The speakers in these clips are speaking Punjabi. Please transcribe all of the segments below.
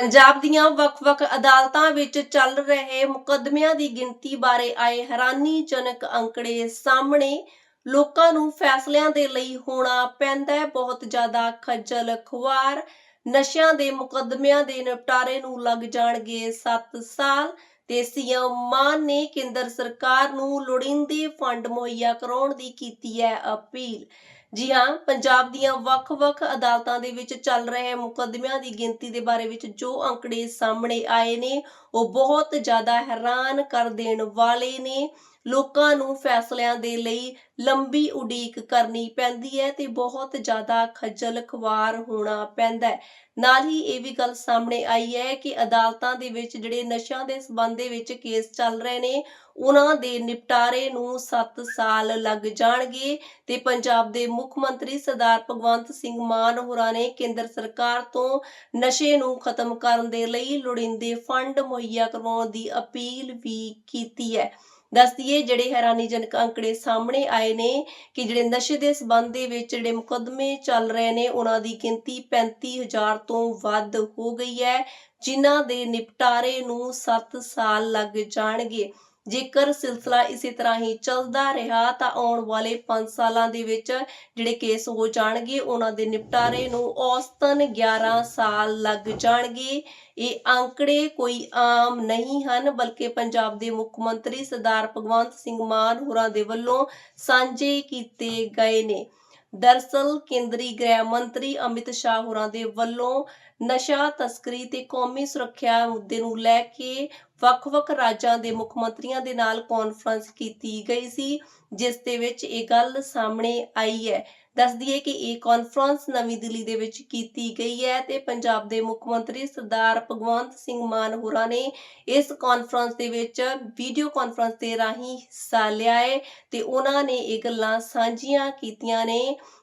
ਪੰਜਾਬ ਦੀਆਂ ਵੱਖ-ਵੱਖ ਅਦਾਲਤਾਂ ਵਿੱਚ ਚੱਲ ਰਹੇ ਮੁਕੱਦਮਿਆਂ ਦੀ ਗਿਣਤੀ ਬਾਰੇ ਆਏ ਹੈਰਾਨੀਜਨਕ ਅੰਕੜੇ ਸਾਹਮਣੇ ਲੋਕਾਂ ਨੂੰ ਫੈਸਲਿਆਂ ਦੇ ਲਈ ਹੋਣਾ ਪੈਂਦਾ ਹੈ। ਬਹੁਤ ਜ਼ਿਆਦਾ ਖੱਜਲ ਖੁਆਰ। ਨਸ਼ਿਆਂ ਦੇ ਮੁਕੱਦਮਿਆਂ ਦੇ ਨਿਪਟਾਰੇ ਨੂੰ ਲੱਗ ਜਾਣਗੇ 7 ਸਾਲ। ਤੇ ਸੀਐਮ ਮਾਨ ਨੇ ਕੇਂਦਰ ਸਰਕਾਰ ਨੂੰ ਲੋੜੀਂਦੇ ਫੰਡ ਮੁਹੱਈਆ ਕਰਾਉਣ ਦੀ ਕੀਤੀ ਹੈ ਅਪੀਲ। ਜੀ ਹਾਂ, ਪੰਜਾਬ ਦੀਆਂ ਵੱਖ-ਵੱਖ ਅਦਾਲਤਾਂ ਦੇ ਵਿੱਚ ਚੱਲ ਰਹੇ ਮੁਕੱਦਮਿਆਂ ਦੀ ਗਿਣਤੀ ਦੇ ਬਾਰੇ ਵਿੱਚ ਜੋ ਅੰਕੜੇ ਸਾਹਮਣੇ ਆਏ ਨੇ, ਉਹ ਬਹੁਤ ਜ਼ਿਆਦਾ ਹੈਰਾਨ ਕਰ ਦੇਣ ਵਾਲੇ ਨੇ। ਲੋਕਾਂ ਨੂੰ ਫੈਸਲਿਆਂ ਦੇ ਲਈ ਲੰਬੀ ਉਡੀਕ ਕਰਨੀ ਪੈਂਦੀ ਹੈ ਤੇ ਬਹੁਤ ਜ਼ਿਆਦਾ ਖੱਜਲ ਖਵਾਰ ਹੋਣਾ ਪੈਂਦਾ ਹੈ। ਨਾਲ ਹੀ ਇਹ ਵੀ ਗੱਲ ਸਾਹਮਣੇ ਆਈ ਹੈ ਕਿ ਅਦਾਲਤਾਂ ਦੇ ਵਿੱਚ ਜਿਹੜੇ ਨਸ਼ਿਆਂ ਦੇ ਸਬੰਧ ਦੇ ਵਿੱਚ ਕੇਸ ਚੱਲ ਰਹੇ ਨੇ, ਉਹਨਾਂ ਦੇ ਨਿਪਟਾਰੇ ਨੂੰ 7 ਸਾਲ ਲੱਗ ਜਾਣਗੇ ਤੇ ਪੰਜਾਬ ਦੇ ਮੁੱਖ ਮੰਤਰੀ ਸਰਦਾਰ ਭਗਵੰਤ ਸਿੰਘ ਮਾਨ ਹੋਰਾਂ ਨੇ ਕੇਂਦਰ ਸਰਕਾਰ ਤੋਂ ਨਸ਼ੇ ਨੂੰ ਖਤਮ ਕਰਨ ਦੇ ਲਈ ਲੋੜੀਂਦੇ ਫੰਡ ਮੁਹੱਈਆ ਕਰਵਾਉਣ ਦੀ ਅਪੀਲ ਵੀ ਕੀਤੀ ਹੈ। ਦੱਸ ਦਈਏ, ਜਿਹੜੇ ਹੈਰਾਨੀਜਨਕ ਅੰਕੜੇ ਸਾਹਮਣੇ ਆਏ ਨੇ ਕਿ ਜਿਹੜੇ ਨਸ਼ੇ ਦੇ ਸਬੰਧ ਦੇ ਵਿੱਚ ਜਿਹੜੇ ਮੁਕੱਦਮੇ ਚੱਲ ਰਹੇ ਨੇ, ਉਹਨਾਂ ਦੀ ਗਿਣਤੀ 35000 ਤੋਂ ਵੱਧ ਹੋ ਗਈ ਹੈ, ਜਿਨ੍ਹਾਂ ਦੇ ਨਿਪਟਾਰੇ ਨੂੰ 7 ਸਾਲ ਲੱਗ ਜਾਣਗੇ। ਜੇਕਰ ਸਿਲਸਿਲਾ ਇਸੇ ਤਰ੍ਹਾਂ ਹੀ ਚੱਲਦਾ ਰਿਹਾ ਤਾਂ ਆਉਣ ਵਾਲੇ 5 ਸਾਲਾਂ ਦੇ ਵਿੱਚ ਜਿਹੜੇ ਕੇਸ ਹੋ ਜਾਣਗੇ, ਉਹਨਾਂ ਦੇ ਨਿਪਟਾਰੇ ਨੂੰ ਔਸਤਨ 11 ਸਾਲ ਲੱਗ ਜਾਣਗੇ। ਇਹ ਅੰਕੜੇ ਕੋਈ ਆਮ ਨਹੀਂ ਹਨ, ਬਲਕਿ ਪੰਜਾਬ ਦੇ ਮੁੱਖ ਮੰਤਰੀ ਸਰਦਾਰ ਭਗਵੰਤ ਸਿੰਘ ਮਾਨ ਹੋਰਾਂ ਦੇ ਵੱਲੋਂ ਸਾਂਝੇ ਕੀਤੇ ਗਏ ਨੇ। ਦਰਸਲ ਕੇਂਦਰੀ ਗ੍ਰਹਿ ਮੰਤਰੀ ਅਮਿਤ ਸ਼ਾਹ ਹੋਰਾਂ ਦੇ ਵੱਲੋਂ ਨਸ਼ਾ, ਤਸਕਰੀ ਤੇ ਕੌਮੀ ਸੁਰੱਖਿਆ ਮੁੱਦੇ ਨੂੰ ਲੈ ਕੇ ਵੱਖ-ਵੱਖ ਰਾਜਾਂ ਦੇ ਮੁੱਖ ਮੰਤਰੀਆਂ ਦੇ ਨਾਲ ਕਾਨਫਰੰਸ ਕੀਤੀ ਗਈ ਸੀ, ਜਿਸ ਦੇ ਵਿੱਚ ਇਹ ਗੱਲ ਸਾਹਮਣੇ ਆਈ ਹੈ। ਦੱਸ ਦਈਏ ਕਿ ਇਹ ਕਾਨਫਰੰਸ ਨਵੀਂ ਦਿੱਲੀ ਦੇ ਵਿੱਚ ਕੀਤੀ ਗਈ ਹੈ ਤੇ ਪੰਜਾਬ ਦੇ ਮੁੱਖ ਮੰਤਰੀ ਸਰਦਾਰ ਭਗਵੰਤ ਸਿੰਘ ਮਾਨ ਹੋਰਾਂ ਨੇ ਇਸ ਕਾਨਫਰੰਸ ਦੇ ਵਿੱਚ ਵੀਡੀਓ ਕਾਨਫਰੰਸ ਦੇ ਰਾਹੀਂ ਹਿੱਸਾ ਲਿਆ ਹੈ ਤੇ ਉਹਨਾਂ ਨੇ ਇਹ ਗੱਲਾਂ ਸਾਂਝੀਆਂ ਕੀਤੀਆਂ ਨੇ।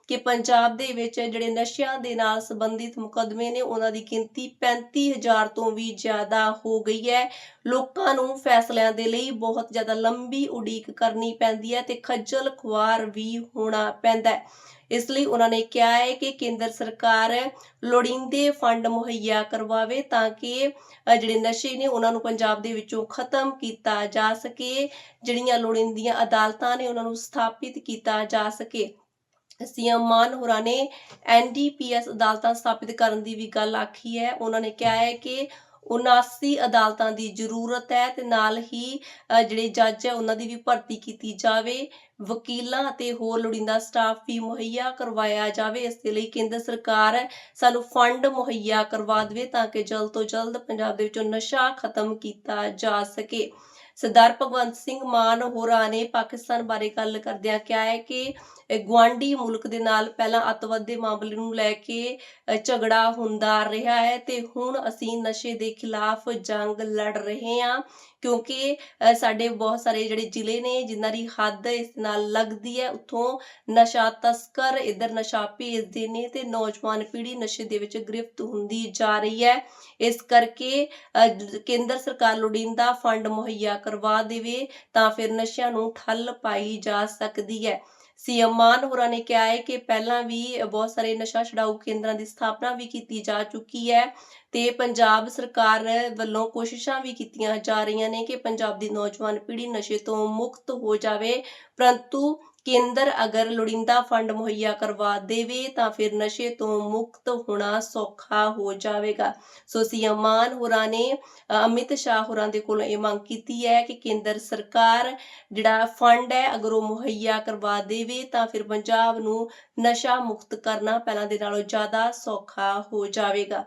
ਕਿ ਪੰਜਾਬ ਦੇ ਵਿੱਚ ਜਿਹੜੇ ਨਸ਼ਿਆਂ ਦੇ ਨਾਲ ਸੰਬੰਧਿਤ ਮੁਕੱਦਮੇ ਨੇ, ਉਹਨਾਂ ਦੀ ਗਿਣਤੀ 35000 ਤੋਂ ਵੀ ਜ਼ਿਆਦਾ ਹੋ ਗਈ ਹੈ। ਲੋਕਾਂ ਨੂੰ ਫੈਸਲਿਆਂ ਦੇ ਲਈ ਬਹੁਤ ਜ਼ਿਆਦਾ ਲੰਬੀ ਉਡੀਕ ਕਰਨੀ ਪੈਂਦੀ ਹੈ ਤੇ ਖੱਜਲ ਖੁਆਰ ਵੀ ਹੋਣਾ ਪੈਂਦਾ ਹੈ। ਇਸ ਲਈ ਉਹਨਾਂ ਨੇ ਕਿਹਾ ਹੈ ਕਿ ਕੇਂਦਰ ਸਰਕਾਰ ਲੋੜੀਂਦੇ ਫੰਡ ਮੁਹੱਈਆ ਕਰਵਾਵੇ ਤਾਂ ਕਿ ਜਿਹੜੇ ਨਸ਼ੇ ਨੇ, ਉਹਨਾਂ ਨੂੰ ਪੰਜਾਬ ਦੇ ਵਿੱਚੋਂ ਖਤਮ ਕੀਤਾ ਜਾ ਸਕੇ। ਜਿਹੜੀਆਂ ਲੋੜੀਂਦੀਆਂ ਅਦਾਲਤਾਂ ਨੇ, ਉਹਨਾਂ ਨੂੰ ਸਥਾਪਿਤ ਕੀਤਾ ਜਾ ਸਕੇ। ਸੀਐਮ ਮਾਨ ਹੋਰਾਂ ਨੇ ਐਨਡੀਪੀਐਸ ਅਦਾਲਤਾਂ ਸਥਾਪਿਤ ਕਰਨ ਦੀ ਵੀ ਗੱਲ ਆਖੀ ਹੈ। ਉਹਨਾਂ ਨੇ ਕਿਹਾ ਹੈ ਕਿ 79 ਅਦਾਲਤਾਂ ਦੀ ਜ਼ਰੂਰਤ ਹੈ ਤੇ ਨਾਲ ਹੀ ਜਿਹੜੇ ਜੱਜ ਹੈ, ਉਹਨਾਂ ਦੀ ਵੀ ਭਰਤੀ ਕੀਤੀ ਜਾਵੇ। ਵਕੀਲਾਂ ਅਤੇ ਹੋਰ ਲੋੜੀਂਦਾ ਸਟਾਫ ਵੀ ਮੁਹੱਈਆ ਕਰਵਾਇਆ ਜਾਵੇ। ਇਸ ਦੇ ਲਈ ਕੇਂਦਰ ਸਰਕਾਰ ਸਾਨੂੰ ਫੰਡ ਮੁਹੱਈਆ ਕਰਵਾ ਦੇਵੇ ਤਾਂ ਕਿ ਜਲਦ ਤੋਂ ਜਲਦ ਪੰਜਾਬ ਦੇ ਵਿੱਚੋਂ ਨਸ਼ਾ ਖਤਮ ਕੀਤਾ ਜਾ ਸਕੇ। ਸਰਦਾਰ ਭਗਵੰਤ ਸਿੰਘ ਮਾਨ ਹੋਰਾਂ ਨੇ ਪਾਕਿਸਤਾਨ ਬਾਰੇ ਗੱਲ ਕਰਦਿਆਂ ਕਿਹਾ ਹੈ ਕਿ ਇਹ ਮੁਲਕ ਦੇ ਨਾਲ ਪਹਿਲਾਂ ਅੱਤਵਾਦ ਦੇ ਮਾਮਲੇ ਨੂੰ ਲੈ ਕੇ ਝਗੜਾ ਹੁੰਦਾ ਰਿਹਾ ਹੈ ਤੇ ਹੁਣ ਅਸੀਂ ਨਸ਼ੇ ਦੇ ਖਿਲਾਫ ਜੰਗ ਲੜ ਰਹੇ ਹਾਂ ਕਿਉਂਕਿ ਸਾਡੇ ਬਹੁਤ ਸਾਰੇ ਜਿਹੜੇ ਜ਼ਿਲ੍ਹੇ ਨੇ ਜਿਨ੍ਹਾਂ ਦੀ ਹੱਦ ਇਸ ਨਾਲ ਲੱਗਦੀ ਹੈ। ਉੱਥੋਂ ਨਸ਼ਾ ਤਸਕਰ, ਇਧਰ ਨਸ਼ਾ ਭੇਜਦੇ ਨੇ ਤੇ ਨੌਜਵਾਨ ਪੀੜ੍ਹੀ ਨਸ਼ੇ ਦੇ ਵਿੱਚ ਗ੍ਰਿਫਤ ਹੁੰਦੀ ਜਾ ਰਹੀ ਹੈ। ਇਸ ਕਰਕੇ ਕੇਂਦਰ ਸਰਕਾਰ ਲੋੜੀਂਦਾ ਫੰਡ ਮੁਹੱਈਆ ਕਰਵਾ ਦੇਵੇ ਤਾਂ ਫਿਰ ਨਸ਼ਿਆਂ ਨੂੰ ਠੱਲ ਪਾਈ ਜਾ ਸਕਦੀ ਹੈ। ਸੀਐਮ ਮਾਨ ਹੋਰਾਂ ਨੇ ਕਿਹਾ ਹੈ ਕਿ ਪਹਿਲਾਂ ਵੀ ਬਹੁਤ ਸਾਰੇ ਨਸ਼ਾ ਛਡਾਊ ਕੇਂਦਰਾਂ ਦੀ ਸਥਾਪਨਾ ਵੀ ਕੀਤੀ ਜਾ ਚੁੱਕੀ ਹੈ ਤੇ ਪੰਜਾਬ ਸਰਕਾਰ ਵੱਲੋਂ ਕੋਸ਼ਿਸ਼ਾਂ ਵੀ ਕੀਤੀਆਂ ਜਾ ਰਹੀਆਂ ਨੇ ਕਿ ਪੰਜਾਬ ਦੀ ਨੌਜਵਾਨ ਪੀੜ੍ਹੀ ਨਸ਼ੇ ਤੋਂ ਮੁਕਤ ਹੋ ਜਾਵੇ, ਪਰੰਤੂ ਕੇਂਦਰ ਅਗਰ ਲੋੜੀਂਦਾ ਫੰਡ ਮੁਹੱਈਆ ਕਰਵਾ ਦੇਵੇ ਤਾਂ ਫਿਰ ਨਸ਼ੇ ਤੋਂ ਮੁਕਤ ਹੋਣਾ ਸੌਖਾ ਹੋ ਜਾਵੇਗਾ। ਸੋ ਸੀਐਮ ਮਾਨ ਹੋਰਾਂ ਨੇ ਅਮਿਤ ਸ਼ਾਹ ਹੋਰਾਂ ਦੇ ਕੋਲੋਂ ਇਹ ਮੰਗ ਕੀਤੀ ਹੈ ਕਿ ਕੇਂਦਰ ਸਰਕਾਰ ਜਿਹੜਾ ਫੰਡ ਹੈ ਅਗਰ ਉਹ ਮੁਹੱਈਆ ਕਰਵਾ ਦੇਵੇ ਤਾਂ ਫਿਰ ਪੰਜਾਬ ਨੂੰ ਨਸ਼ਾ ਮੁਕਤ ਕਰਨਾ ਪਹਿਲਾਂ ਦੇ ਨਾਲੋਂ ਜ਼ਿਆਦਾ ਸੌਖਾ ਹੋ ਜਾਵੇਗਾ।